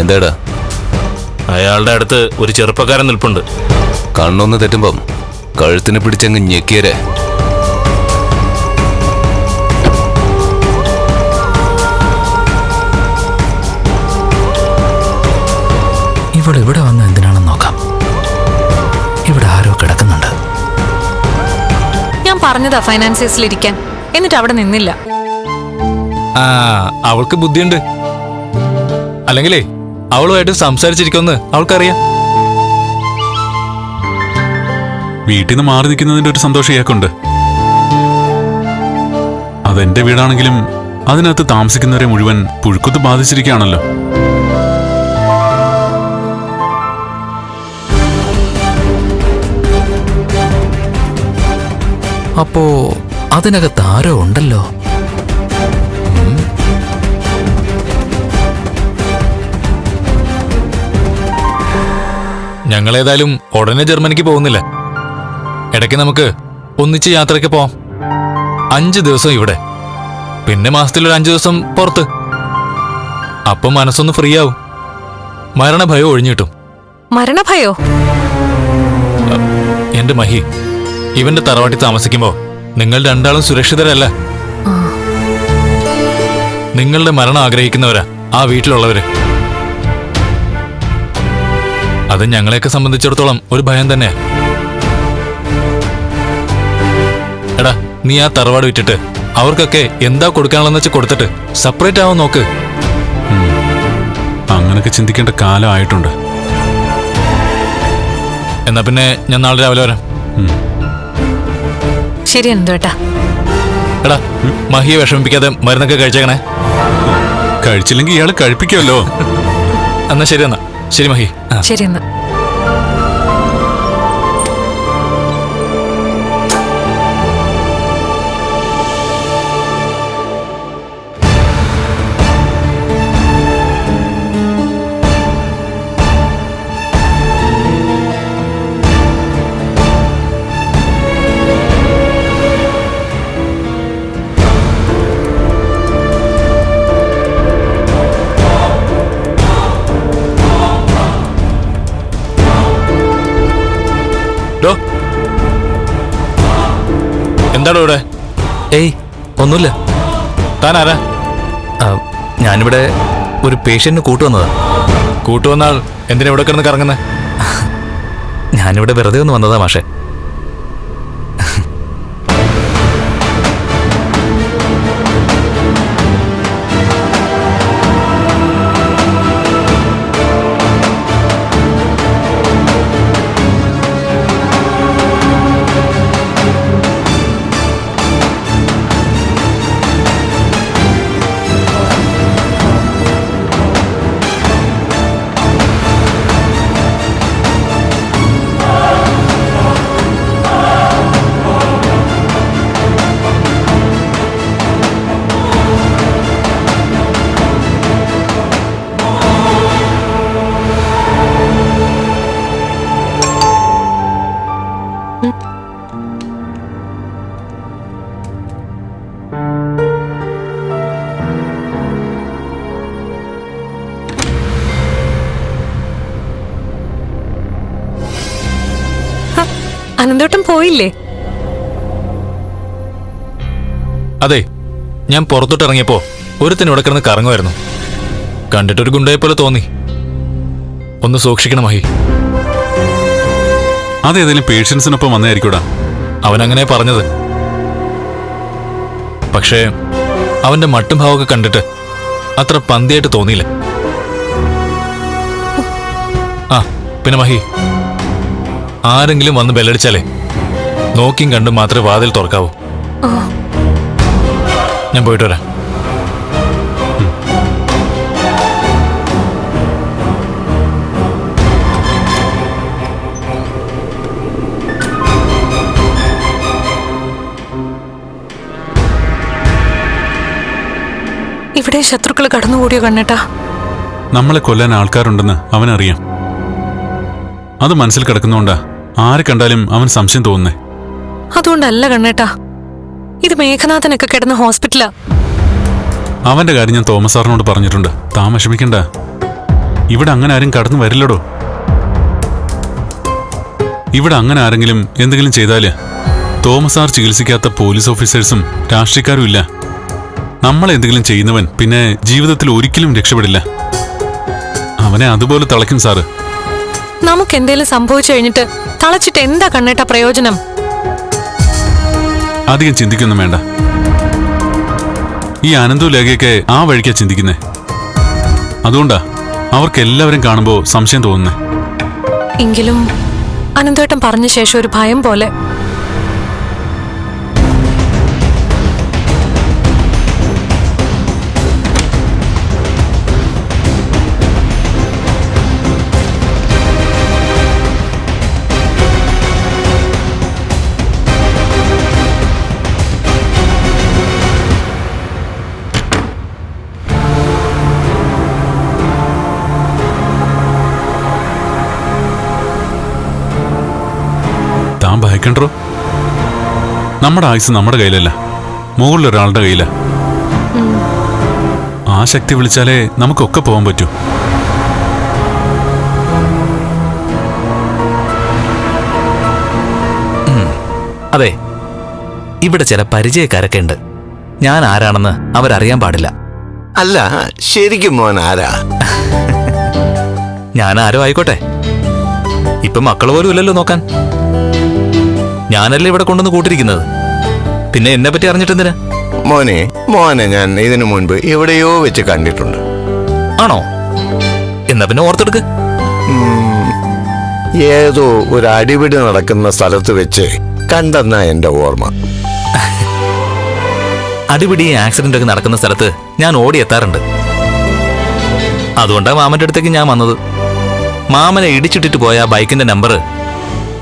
എന്താടാ? അയാളുടെ അടുത്ത് ഒരു ചെറുപ്പക്കാരൻ നിൽപ്പുണ്ട്. കണ്ണൊന്ന് തെറ്റുമ്പം കഴുത്തിന് പിടിച്ചങ്ങ് ഞെക്കിയരെ. ഇവിടെ ഇവിടെ വന്ന് എന്തിനാണെന്ന് നോക്കാം. ഇവിടെ ആരോ കിടക്കുന്നുണ്ട്. ഞാൻ പറഞ്ഞതാ ഫൈനാൻസേഴ്സിലിരിക്കാൻ എന്നിട്ട് അവിടെ നിന്നില്ല. ആ അവൾക്ക് ബുദ്ധിയുണ്ട്. അല്ലെങ്കിലേ അവളുമായിട്ട് സംസാരിച്ചിരിക്കുമെന്ന് അവൾക്കറിയാം. വീട്ടിൽ നിന്ന് മാറി നിൽക്കുന്നതിന്റെ ഒരു സന്തോഷം ഇയാൾക്കുണ്ട്. അതെന്റെ വീടാണെങ്കിലും അതിനകത്ത് താമസിക്കുന്നവരെ മുഴുവൻ പുഴുക്കുത്ത് ബാധിച്ചിരിക്കുകയാണല്ലോ. അപ്പോ അതിനകത്ത് ആരോ ഉണ്ടല്ലോ? ഞങ്ങളേതായാലും ഉടനെ ജർമ്മനിക്ക് പോകുന്നില്ല. ഇടയ്ക്ക് നമുക്ക് ഒന്നിച്ച് യാത്രയ്ക്ക് പോവാം. അഞ്ച് ദിവസം ഇവിടെ. പിന്നെ മാസത്തിൽ ഒരു അഞ്ച് ദിവസം പുറത്ത്. അപ്പം മനസ്സൊന്ന് ഫ്രീ ആവും മരണഭയം ഒഴിഞ്ഞു കിട്ടും. മരണഭയോ? എന്റെ മഹി ഇവന്റെ തറവാട്ടി താമസിക്കുമ്പോ നിങ്ങൾ രണ്ടാളും സുരക്ഷിതരല്ല. നിങ്ങളുടെ മരണം ആഗ്രഹിക്കുന്നവരാ ആ വീട്ടിലുള്ളവര്. അത് ഞങ്ങളെയൊക്കെ സംബന്ധിച്ചിടത്തോളം ഒരു ഭയം തന്നെ എടാ നീ ആ തറവാട് വിറ്റിട്ട് അവർക്കൊക്കെ എന്താ കൊടുക്കാനുള്ളതെന്ന് വെച്ച് കൊടുത്തിട്ട് സെപ്പറേറ്റ് ആവാൻ നോക്ക്. അങ്ങനൊക്കെ ചിന്തിക്കേണ്ട കാലമായിട്ടുണ്ട് എന്നാ പിന്നെ ഞാൻ നാളെ രാവിലെ വരാം. ശരി എന്തുവേട്ടാ എടാ മഹിയെ വിഷമിപ്പിക്കാതെ മരുന്നൊക്കെ കഴിച്ചേക്കണേ. കഴിച്ചില്ലെങ്കിൽ ഇയാൾ കഴിപ്പിക്കുമല്ലോ. എന്നാ ശരി എന്നാ. ശരി മഹി. ശരി എന്നാ എന്താടോ ഇവിടെ? ഏയ് ഒന്നുമില്ല. താൻ ആരാ ആ, ഞാനിവിടെ ഒരു പേഷ്യന്റിന് കൂട്ടുവന്നതാ. കൂട്ടുവന്നാൾ എന്തിനാ ഇവിടെ കിടന്ന് കറങ്ങുന്നത് ഞാനിവിടെ വെറുതെ ഒന്ന് വന്നതാ മാഷെ. പോയില്ലേ? അതെ ഞാൻ പുറത്തോട്ട് ഇറങ്ങിയപ്പോ ഒരുത്തിന് ഇവിടെ കിടന്ന് കറങ്ങുമായിരുന്നു. കണ്ടിട്ടൊരു ഗുണ്ടയെ പോലെ തോന്നി. ഒന്ന് സൂക്ഷിക്കണം മഹി. അതേതെങ്കിലും പേഷ്യൻസിനൊപ്പം വന്നായിരിക്കൂടാ അവൻ അങ്ങനെ പറഞ്ഞത്. പക്ഷേ അവന്റെ മട്ടും ഭാവമൊക്കെ കണ്ടിട്ട് അത്ര പന്തിയായിട്ട് തോന്നിയില്ല. ആ പിന്നെ മഹി ആരെങ്കിലും വന്ന് ബെല്ലടിച്ചാലേ. നോക്കിയും കണ്ടും മാത്രമേ വാതിൽ തുറക്കാവൂ. ഞാൻ പോയിട്ട് വരാം. ഇവിടെ ശത്രുക്കൾ കടന്നുകൂടിയോ കണ്ണേട്ടാ. നമ്മളെ കൊല്ലാൻ ആൾക്കാരുണ്ടെന്ന് അവനറിയാം. അത് മനസ്സിൽ കിടക്കുന്നോണ്ടാ. ആരെ കണ്ടാലും അവൻ സംശയം തോന്നുന്നേ. അതുകൊണ്ടല്ല കണ്ണേട്ടാ. ഇത് മേഘനാഥനൊക്കെ കിടന്ന ഹോസ്പിറ്റലാ. അവന്റെ കാര്യം ഞാൻ തോമസ് സാറിനോട് പറഞ്ഞിട്ടുണ്ട്. താൻ വിഷമിക്കണ്ട. ഇവിടെ അങ്ങനെ ആരും കടന്നു വരില്ലടോ. ഇവിടെ അങ്ങനെ ആരെങ്കിലും എന്തെങ്കിലും ചെയ്താൽ തോമസ് സാർ ചികിത്സിക്കാത്ത പോലീസ് ഓഫീസേഴ്സും രാഷ്ട്രീയക്കാരും ഇല്ല. നമ്മൾ എന്തെങ്കിലും ചെയ്യുന്നവൻ പിന്നെ ജീവിതത്തിൽ ഒരിക്കലും രക്ഷപ്പെടില്ല. അവനെ അതുപോലെ തളയ്ക്കും സാറ്. നമുക്ക് എന്തേലും സംഭവിച്ചു കഴിഞ്ഞിട്ട് തളച്ചിട്ട് എന്താ കണ്ണേട്ട പ്രയോജനം? അധികം ചിന്തിക്കൊന്നും വേണ്ട. ഈ അനന്തു ലേഖയൊക്കെ ആ വഴിക്കാ ചിന്തിക്കുന്നേ. അതുകൊണ്ടാ അവർക്ക് എല്ലാവരും കാണുമ്പോൾ സംശയം തോന്നുന്നേ. എങ്കിലും അനന്തേട്ടൻ പറഞ്ഞ ശേഷം ഒരു ഭയം പോലെ താൻ നമ്മുടെ ആയുസ് നമ്മുടെ കയ്യിലല്ല. മുകളിൽ ഒരാളുടെ കയ്യില. ആ ശക്തി വിളിച്ചാലേ നമുക്കൊക്കെ പോകാൻ പറ്റൂ. അതെ ഇവിടെ ചില പരിചയക്കാരൊക്കെ ഉണ്ട്. ഞാൻ ആരാണെന്ന് അവരറിയാൻ പാടില്ല. അല്ല ശരിക്കും മോൻ ആരാ? ഞാൻ ആരോ ആയിക്കോട്ടെ. ഇപ്പൊ മക്കൾ പോലും ഇല്ലല്ലോ നോക്കാൻ. ഞാനല്ലേ ഇവിടെ കൊണ്ടുവന്ന് കൂട്ടിരിക്കുന്നത്? പിന്നെ എന്നെ പറ്റി അറിഞ്ഞിട്ടെന്തിനാ? മോനെ മോനെ ഞാൻ ഇതിനു മുൻപ് എവിടെയോ വെച്ച് കണ്ടിട്ടുണ്ട്. ആണോ? എന്നാ പിന്നെ ഓർത്തെടുക്ക്. ഏതോ ഒരു അടിപിടി നടക്കുന്ന സ്ഥലത്ത് വെച്ച് കണ്ടെന്ന എന്റെ ഓർമ്മ. അടിപിടി ആക്സിഡന്റ് ഒക്കെ നടക്കുന്ന സ്ഥലത്ത് ഞാൻ ഓടി എത്താറുണ്ട്. അതുകൊണ്ടാ മാമന്റെ അടുത്തേക്ക് ഞാൻ വന്നത്. മാമനെ ഇടിച്ചിട്ടിട്ട് പോയ ആ ബൈക്കിന്റെ നമ്പർ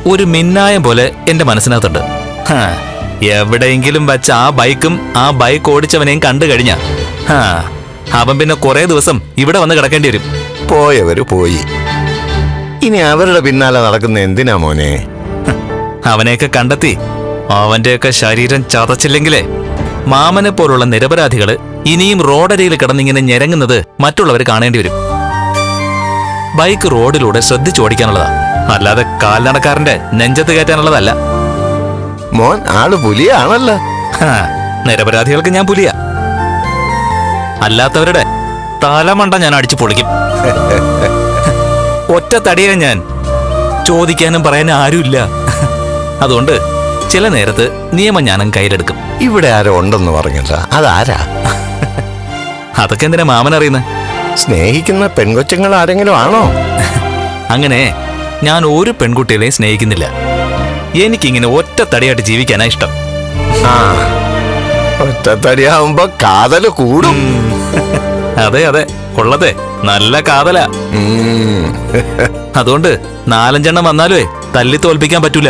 ഒരു മിന്നായം പോലെ എന്റെ മനസ്സിനകത്തുണ്ട്. എവിടെയെങ്കിലും വെച്ച ആ ബൈക്കും ആ ബൈക്ക് ഓടിച്ചവനെയും കണ്ടു കഴിഞ്ഞ. അവൻ പിന്നെ കുറെ ദിവസം ഇവിടെ വന്ന് കിടക്കേണ്ടി വരും. പോയവര് പോയി. ഇനി അവരുടെ പിന്നാലെ നടക്കുന്ന എന്തിനാ മോനെ? അവനെയൊക്കെ കണ്ടെത്തി അവന്റെയൊക്കെ ശരീരം ചതച്ചില്ലെങ്കിലേ. മാമനെ പോലുള്ള നിരപരാധികൾ ഇനിയും റോഡരിയിൽ കിടന്നിങ്ങനെ ഞെരങ്ങുന്നത് മറ്റുള്ളവർ കാണേണ്ടി വരും. ബൈക്ക് റോഡിലൂടെ ശ്രദ്ധിച്ചോടിക്കാനുള്ളതാ അല്ലാതെ കാൽനടക്കാരന്റെ നെഞ്ചത്ത് കയറ്റാനുള്ളതല്ല. മോൻ ആൾ പുലിയാണല്ലോ. നിരപരാധികൾക്ക് ഞാൻ പുലിയ. അല്ലാത്തവരുടെ തലമണ്ട ഞാൻ അടിച്ചു പൊളിക്കും. ഒറ്റ തടിയാ ഞാൻ ചോദിക്കാനും പറയാനും ആരുമില്ല. അതുകൊണ്ട് ചില നേരത്ത് നിയമം ഞാനും കയ്യിലെടുക്കും. ഇവിടെ ആരോ ഉണ്ടെന്ന് പറഞ്ഞില്ല. അതാരാ? അതൊക്കെ എന്തിനാ മാമൻ അറിയുന്നത് സ്നേഹിക്കുന്ന പെൺകൊച്ചുങ്ങൾ ആരെങ്കിലും ആണോ? അങ്ങനെ ഞാൻ ഒരു പെൺകുട്ടികളെയും സ്നേഹിക്കുന്നില്ല. എനിക്കിങ്ങനെ ഒറ്റ തടിയായിട്ട് ജീവിക്കാനാ ഇഷ്ടം. ആ ഒറ്റത്തടിയാവുമ്പോ കാതൽ കൂടും. അതെ അതെ. ഉള്ളതെ നല്ല കാതല. അതുകൊണ്ട് നാലഞ്ചെണ്ണം വന്നാലേ തല്ലി തോൽപ്പിക്കാൻ പറ്റൂല.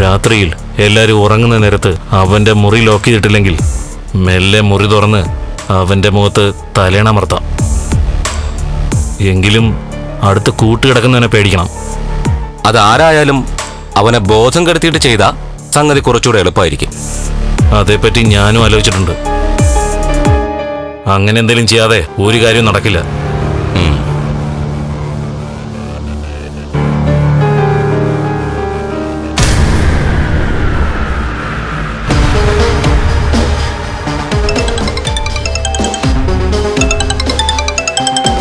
രാത്രിയിൽ എല്ലാവരും ഉറങ്ങുന്ന നേരത്ത് അവന്റെ മുറി ലോക്ക് ചെയ്തിട്ടില്ലെങ്കിൽ മെല്ലെ മുറി തുറന്ന് അവന്റെ മുഖത്ത് തലേണമർത്താം എങ്കിലും അടുത്ത് കൂട്ടുകിടക്കുന്നവനെ പേടിക്കണം. അതാരായാലും അവനെ ബോധം കെടുത്തിയിട്ട് ചെയ്ത സംഗതി കുറച്ചുകൂടെ എളുപ്പമായിരിക്കും. അതേപ്പറ്റി ഞാനും ആലോചിച്ചിട്ടുണ്ട്. അങ്ങനെ എന്തെങ്കിലും ചെയ്യാതെ ഒരു കാര്യവും നടക്കില്ല.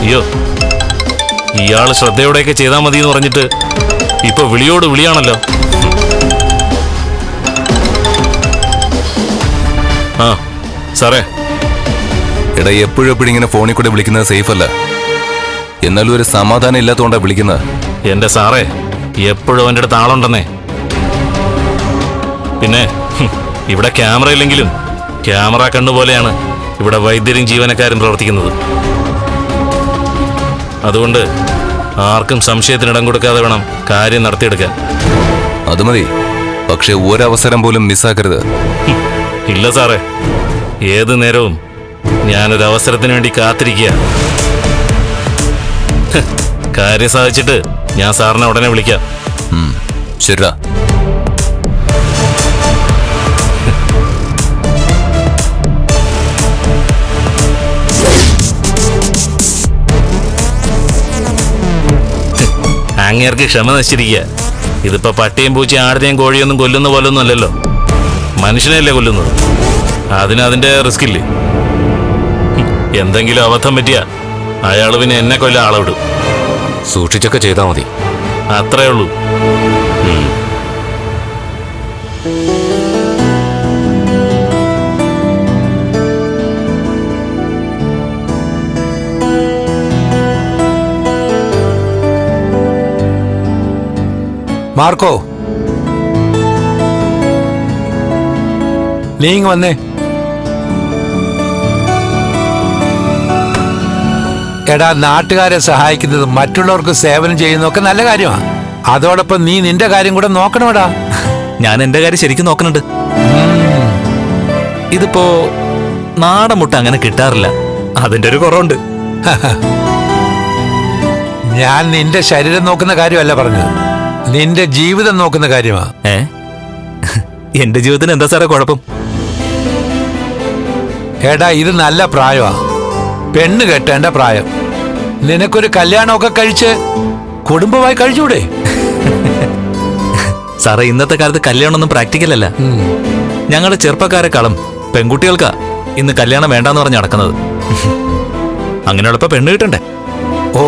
അയ്യോ ഇയാൾ ശ്രദ്ധയോടെയൊക്കെ ചെയ്താൽ മതി എന്ന് പറഞ്ഞിട്ട് ഇപ്പൊ വിളിയോട് വിളിയാണല്ലോ. ആ സാറേ. എടാ എപ്പോഴും എപ്പോഴും ഇങ്ങനെ ഫോണിൽ കൂടെ വിളിക്കുന്നത് സേഫ് അല്ല. എന്നാലും ഒരു സമാധാനം ഇല്ലാത്തതുകൊണ്ടാണ് വിളിക്കുന്നത്. എന്റെ സാറേ എപ്പോഴും അവന്റെ അടുത്ത് ആളുണ്ടെന്നേ. പിന്നെ ഇവിടെ ക്യാമറ ഇല്ലെങ്കിലും ക്യാമറ കണ്ണുപോലെയാണ് ഇവിടെ വൈദ്യരും ജീവനക്കാരും പ്രവർത്തിക്കുന്നത്. അതുകൊണ്ട് ആർക്കും സംശയത്തിനിടം കൊടുക്കാതെ വേണം കാര്യം നടത്തിയെടുക്കാൻ. അത് മതി. പക്ഷെ ഒരവസരം പോലും മിസ്സാക്കരുത്. ഇല്ല സാറേ. ഏത് നേരവും ഞാനൊരു അവസരത്തിന് വേണ്ടി കാത്തിരിക്കുക. കാര്യം സാധിച്ചിട്ട് ഞാൻ സാറിനെ ഉടനെ വിളിക്കാം. ശരിടാ. അങ്ങേർക്ക് ക്ഷമ നശിച്ചിരിക്കുക. ഇതിപ്പോ പട്ടിയും പൂച്ചയും ആടിനെയും കോഴിയൊന്നും കൊല്ലുന്ന പോലൊന്നും അല്ലല്ലോ. മനുഷ്യനെയല്ലേ കൊല്ലുന്നത്? അതിന് അതിന്റെ റിസ്ക് ഇല്ലേ? എന്തെങ്കിലും അബദ്ധം പറ്റിയ അയാൾ പിന്നെ എന്നെ കൊല്ലാൻ ആളവിടും സൂക്ഷിച്ചൊക്കെ ചെയ്താൽ മതി. അത്രേ ഉള്ളൂ. മാർക്കോ. നീ വന്നേ. എടാ നാട്ടുകാരെ സഹായിക്കുന്നത് മറ്റുള്ളവർക്ക് സേവനം ചെയ്യുന്നതൊക്കെ നല്ല കാര്യമാണ് അതോടൊപ്പം നീ നിന്റെ കാര്യം കൂടെ നോക്കണോടാ ഞാൻ എന്റെ കാര്യം ശരിക്കും നോക്കുന്നുണ്ട്. ഇതിപ്പോ നാടൻ മുട്ട അങ്ങനെ കിട്ടാറില്ല. അതിന്റെ ഒരു കുറവുണ്ട്. ഞാൻ നിന്റെ ശരീരം നോക്കുന്ന കാര്യമല്ല പറഞ്ഞത്. നിന്റെ ജീവിതം നോക്കുന്ന കാര്യമാ. ഏ? എന്റെ ജീവിതത്തിന് എന്താ സാറേ കുഴപ്പം? എടാ ഇത് നല്ല പ്രായമാ. പെണ്ണ് കെട്ടേണ്ട പ്രായം. നിനക്കൊരു കല്യാണമൊക്കെ കഴിച്ച് കുടുംബമായി കഴിച്ചൂടെ സാറേ ഇന്നത്തെ കാലത്ത് കല്യാണമൊന്നും പ്രാക്ടിക്കൽ അല്ല ഉം. ഞങ്ങളുടെ ചെറുപ്പക്കാരെക്കാളും പെൺകുട്ടികൾക്കാ ഇന്ന് കല്യാണം വേണ്ടാന്ന് പറഞ്ഞ് നടക്കുന്നത്. അങ്ങനെയുള്ളപ്പോ പെണ്ണ് കിട്ടണ്ടേ? ഓ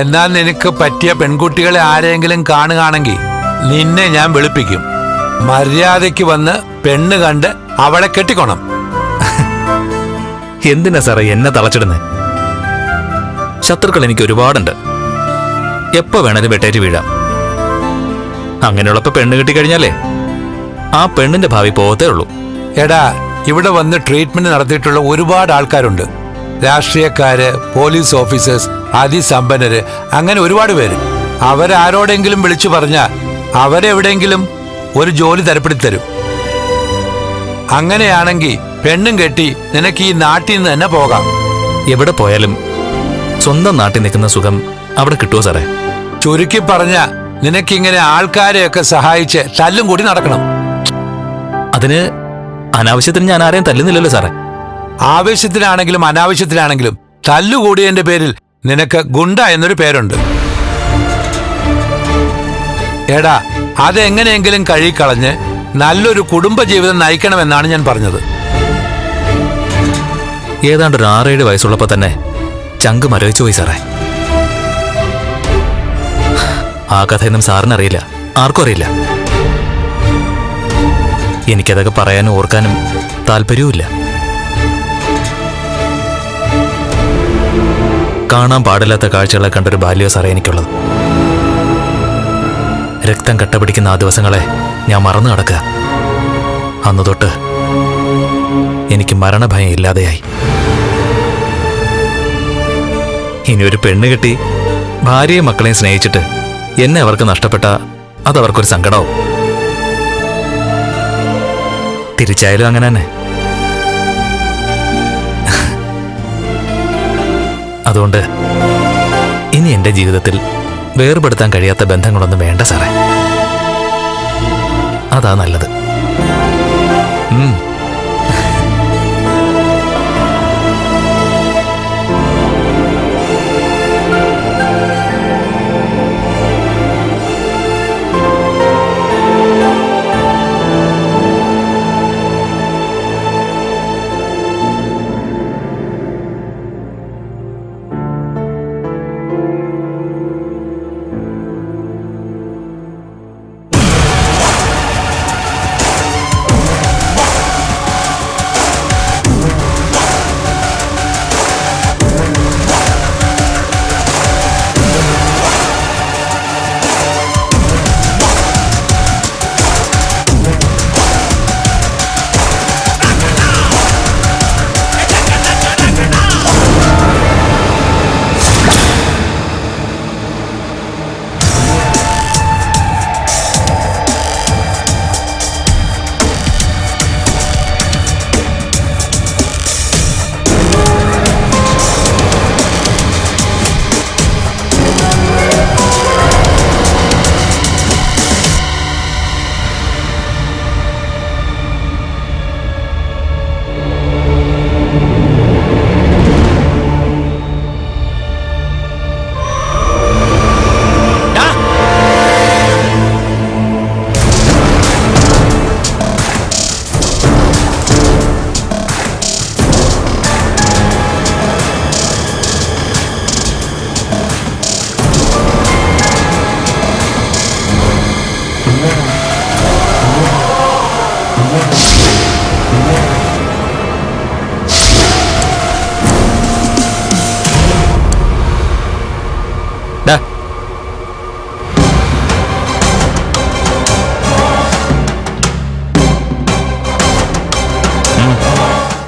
എന്നാൽ നിനക്ക് പറ്റിയ പെൺകുട്ടികളെ ആരെങ്കിലും കാണുകയാണെങ്കിൽ നിന്നെ ഞാൻ വെളുപ്പിക്കും. മര്യാദയ്ക്ക് വന്ന് പെണ്ണ് കണ്ട് അവളെ കെട്ടിക്കോണം. എന്തിനാ സാറേ എന്നെ തളച്ചിടുന്നത് ശത്രുക്കൾ എനിക്ക് ഒരുപാടുണ്ട്. എപ്പോ വേണേലും വെട്ടേറ്റ് വീഴാം. അങ്ങനെയുള്ളപ്പോ പെണ്ണ് കിട്ടിക്കഴിഞ്ഞാലേ ആ പെണ്ണിന്റെ ഭാവി പോകത്തേ ഉള്ളൂ. എടാ ഇവിടെ വന്ന് ട്രീറ്റ്മെന്റ് നടത്തിയിട്ടുള്ള ഒരുപാട് ആൾക്കാരുണ്ട്. രാഷ്ട്രീയക്കാര് പോലീസ് ഓഫീസേഴ്സ് അതിസമ്പന്നര്. അങ്ങനെ ഒരുപാട് പേര്. അവരാരോടെങ്കിലും വിളിച്ചു പറഞ്ഞാൽ അവരെവിടെയെങ്കിലും ഒരു ജോലി തരപ്പെടുത്തരും അങ്ങനെയാണെങ്കിൽ പെണ്ണും കെട്ടി നിനക്ക് ഈ നാട്ടിൽ നിന്ന് തന്നെ പോകാം. എവിടെ പോയാലും സ്വന്തം നാട്ടിൽ നിൽക്കുന്ന സുഖം അവിടെ കിട്ടുമോ സാറേ? ചുരുക്കി പറഞ്ഞ നിനക്കിങ്ങനെ ആൾക്കാരെയൊക്കെ സഹായിച്ച് തല്ലും കൂടി നടക്കണം. അതിന് അനാവശ്യത്തിന് ഞാൻ ആരെയും തല്ലുന്നില്ലല്ലോ സാറേ. ആവശ്യത്തിനാണെങ്കിലും അനാവശ്യത്തിനാണെങ്കിലും തല്ലുകൂടിയതിന്റെ പേരിൽ നിനക്ക് ഗുണ്ട എന്നൊരു പേരുണ്ട്. എടാ അതെങ്ങനെയെങ്കിലും കഴുകിക്കളഞ്ഞ് നല്ലൊരു കുടുംബജീവിതം നയിക്കണമെന്നാണ് ഞാൻ പറഞ്ഞത്. ഏതാണ്ട് ഒരു ആറേഴ് വയസ്സുള്ളപ്പോൾ തന്നെ ചങ്ക് മരവിച്ചു പോയി സാറേ. ആ കഥയൊന്നും സാറിനറിയില്ല. ആർക്കും അറിയില്ല. എനിക്കതൊക്കെ പറയാനും ഓർക്കാനും താല്പര്യവുമില്ല. കാണാൻ പാടില്ലാത്ത കാഴ്ചകളെ കണ്ടൊരു ബാല്യോ സാറേ എനിക്കുള്ളത്. രക്തം കട്ടപിടിക്കുന്ന ആ ദിവസങ്ങളെ ഞാൻ മറന്നു കിടക്കുക. അന്നു തൊട്ട് എനിക്ക് മരണഭയം ഇല്ലാതെയായി. ഇനി ഒരു പെണ്ണ് കെട്ടി ഭാര്യയും മക്കളെയും സ്നേഹിച്ചിട്ട് എന്നെ അവർക്ക് നഷ്ടപ്പെട്ട അതവർക്കൊരു സങ്കടവും. തിരിച്ചായാലും അങ്ങനെ തന്നെ. അതുകൊണ്ട് ഇനി എന്റെ ജീവിതത്തിൽ വേർപെടുത്താൻ കഴിയാത്ത ബന്ധങ്ങളൊന്നും വേണ്ട സാറേ. അതാ നല്ലത്.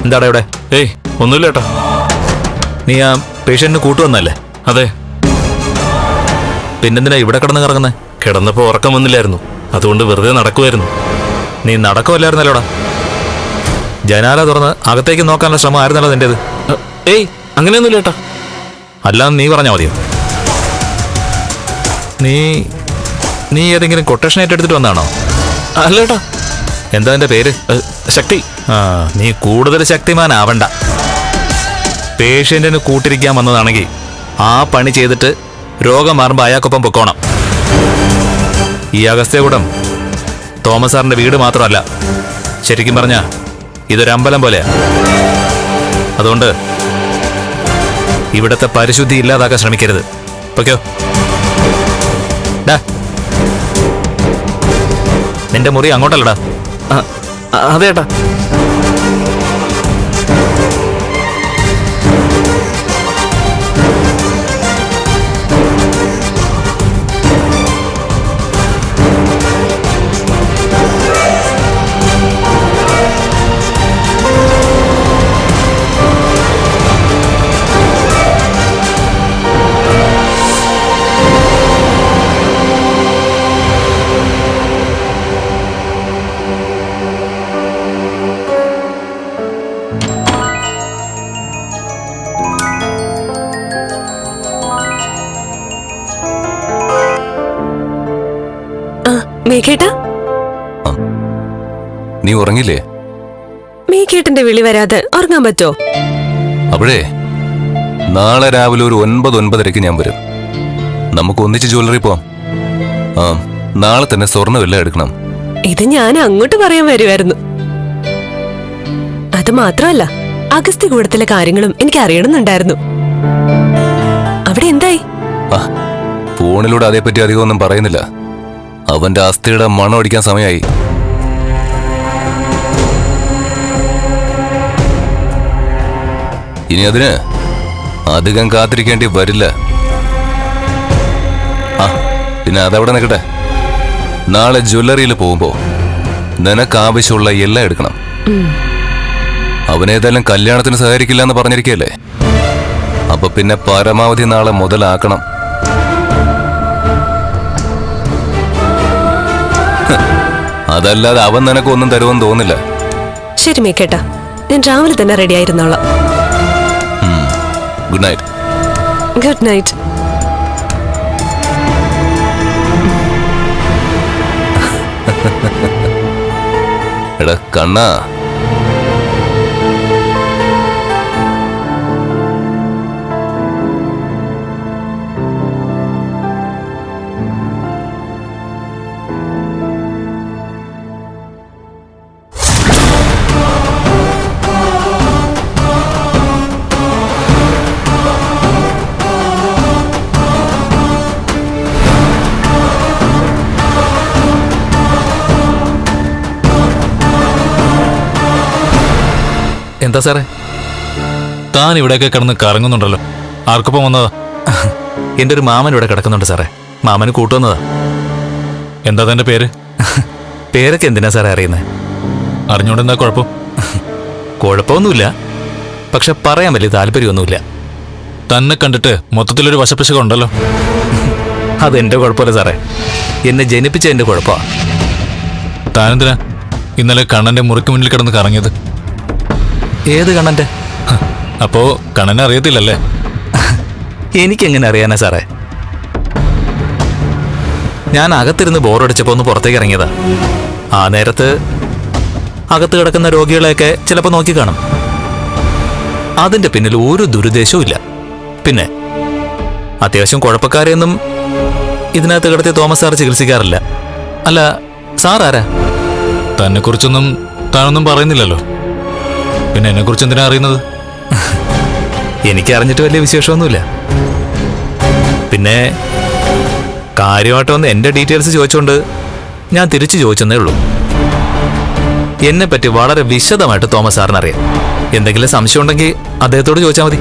എന്താടാ ഇവിടെ? ഏയ് ഒന്നുമില്ല ഏട്ടാ. നീ ആ പേഷ്യന്റിന് കൂട്ടുവന്നല്ലേ അതെ. പിന്നെന്തിനാ ഇവിടെ കിടന്ന് കറങ്ങുന്നത് കിടന്നപ്പോ ഉറക്കം വന്നില്ലായിരുന്നു. അതുകൊണ്ട് വെറുതെ നടക്കുമായിരുന്നു നീ നടക്കുമല്ലായിരുന്നല്ലോടാ ജനാല തുറന്ന് അകത്തേക്ക് നോക്കാനുള്ള ശ്രമം ആയിരുന്നല്ലോ നിന്റേത്. ഏയ് അങ്ങനെയൊന്നുമില്ല ഏട്ടാ. അല്ലാന്ന് നീ പറഞ്ഞാൽ മതിയോ? നീ നീ ഏതെങ്കിലും കൊട്ടേഷൻ ഏറ്റെടുത്തിട്ട് വന്നാണോ അല്ല ഏട്ടാ. എന്താ എന്റെ പേര്? ശക്തി. ആ നീ കൂടുതൽ ശക്തിമാനാവണ്ട. പേഷ്യന്റിന് കൂട്ടിരിക്കാൻ വന്നതാണെങ്കിൽ ആ പണി ചെയ്തിട്ട് രോഗം മാറുമ്പോൾ അയാൾക്കൊപ്പം പൊക്കോണം. ഈ അഗസ്ത്യകൂടം തോമസ് സാറിന്റെ വീട് മാത്രമല്ല ശരിക്കും പറഞ്ഞ ഇതൊരമ്പലം പോലെയാ. അതുകൊണ്ട് ഇവിടത്തെ പരിശുദ്ധി ഇല്ലാതാക്കാൻ ശ്രമിക്കരുത്. ഓക്കെയോ നിന്റെ മുറി അങ്ങോട്ടല്ലടാ. അതെ ഏട്ടാ. ഉറങ്ങില്ലേ? മേഘേട്ടന്റെ വിളി വരാതെ ഉറങ്ങാൻ പറ്റോ? അപ്പോഴേ നാളെ രാവിലെ ഒരു ഒൻപത് ഒൻപതരയ്ക്ക് ഞാൻ വരും. നമുക്ക് ഒന്നിച്ച് ജ്വല്ലറി പോവാം. ആ നാളെ തന്നെ സ്വർണമെല്ലാം എടുക്കണം. ഇത് ഞാൻ അങ്ങോട്ട് പറയാൻ വരുമായിരുന്നു അത് മാത്രമല്ല അഗസ്ത്യ കൂടത്തിലെ കാര്യങ്ങളും എനിക്ക് അറിയണമെന്നുണ്ടായിരുന്നു. അവിടെ എന്തായി? ആ ഫോണിലൂടെ അതേപ്പറ്റി അധികം ഒന്നും പറയുന്നില്ല. അവന്റെ അസ്ഥിയുടെ മണം അടിക്കാൻ സമയമായി. ഇനി അതിന് അധികം കാത്തിരിക്കേണ്ടി വരില്ല. ആ പിന്നെ അതവിടെ നിൽക്കട്ടെ. നാളെ ജ്വല്ലറിയിൽ പോകുമ്പോൾ നിനക്ക് ആവശ്യമുള്ള എല്ലാം എടുക്കണം. അവനേതായാലും കല്യാണത്തിന് സഹകരിക്കില്ല എന്ന് പറഞ്ഞിരിക്കല്ലേ അപ്പൊ പിന്നെ പരമാവധി നാളെ മുതലാക്കണം. അതല്ലാതെ അവൻ നിനക്ക് ഒന്നും തരുമെന്ന് തോന്നില്ല. ശരി മേക്കേട്ടാ ഞാൻ രാവിലെ തന്നെ റെഡി ആയിരുന്നോളാം. ഗുഡ് നൈറ്റ് ഗുഡ് നൈറ്റ് എടാ കണ്ണാ. എന്താ സാറേ? താൻ ഇവിടെയൊക്കെ കിടന്ന് കറങ്ങുന്നുണ്ടല്ലോ. ആർക്കൊപ്പം വന്നതാ? എന്റെ ഒരു മാമൻ ഇവിടെ കിടക്കുന്നുണ്ട് സാറേ. മാമന് കൂട്ടുവന്നതാ. എന്താ തന്റെ പേര്? പേരൊക്കെ എന്തിനാ സാറേ അറിയുന്നത് അറിഞ്ഞോണ്ട് എന്താ കുഴപ്പം? കുഴപ്പമൊന്നുമില്ല. പക്ഷെ പറയാൻ വലിയ താല്പര്യമൊന്നുമില്ല. തന്നെ കണ്ടിട്ട് മൊത്തത്തിലൊരു വശപ്പിശകുണ്ടല്ലോ അതെന്റെ കുഴപ്പമില്ല സാറേ. എന്നെ ജനിപ്പിച്ച എന്റെ കുഴപ്പമാ. താനെന്തിനാ ഇന്നലെ കണ്ണന്റെ മുറിക്ക് മുന്നിൽ കിടന്ന് കറങ്ങിയത്? ഏത് കണ്ണന്റെ അപ്പോ കണ്ണനെ അറിയത്തില്ലല്ലേ? എനിക്കെങ്ങനെ അറിയാനാ സാറേ? ഞാൻ അകത്തിരുന്ന് ബോറടിച്ചപ്പോ ഒന്ന് പുറത്തേക്ക് ഇറങ്ങിയതാ. ആ നേരത്ത് അകത്ത് കിടക്കുന്ന രോഗികളെയൊക്കെ ചിലപ്പോൾ നോക്കി കാണും. അതിന്റെ പിന്നിൽ ഒരു ദുരുദ്ദേശവും ഇല്ല. പിന്നെ അത്യാവശ്യം കുഴപ്പക്കാരെയൊന്നും ഇതിനകത്ത് കിടത്തിയ തോമസ് സാർ ചികിത്സിക്കാറില്ല. അല്ല സാർ ആരാ? തന്നെ കുറിച്ചൊന്നും താനൊന്നും പറയുന്നില്ലല്ലോ. പിന്നെ എന്നെ കുറിച്ച് എന്തിനാ അറിയുന്നത്? എനിക്ക് അറിഞ്ഞിട്ട് വലിയ വിശേഷമൊന്നുമില്ല. പിന്നെ കാര്യമായിട്ട് വന്ന് എന്റെ ഡീറ്റെയിൽസ് ചോദിച്ചുകൊണ്ട് ഞാൻ തിരിച്ചു ചോദിച്ചെന്നേ ഉള്ളൂ. എന്നെ പറ്റി വളരെ വിശദമായിട്ട് തോമസ് സാറിനറിയാം. എന്തെങ്കിലും സംശയം ഉണ്ടെങ്കിൽ അദ്ദേഹത്തോട് ചോദിച്ചാൽ മതി.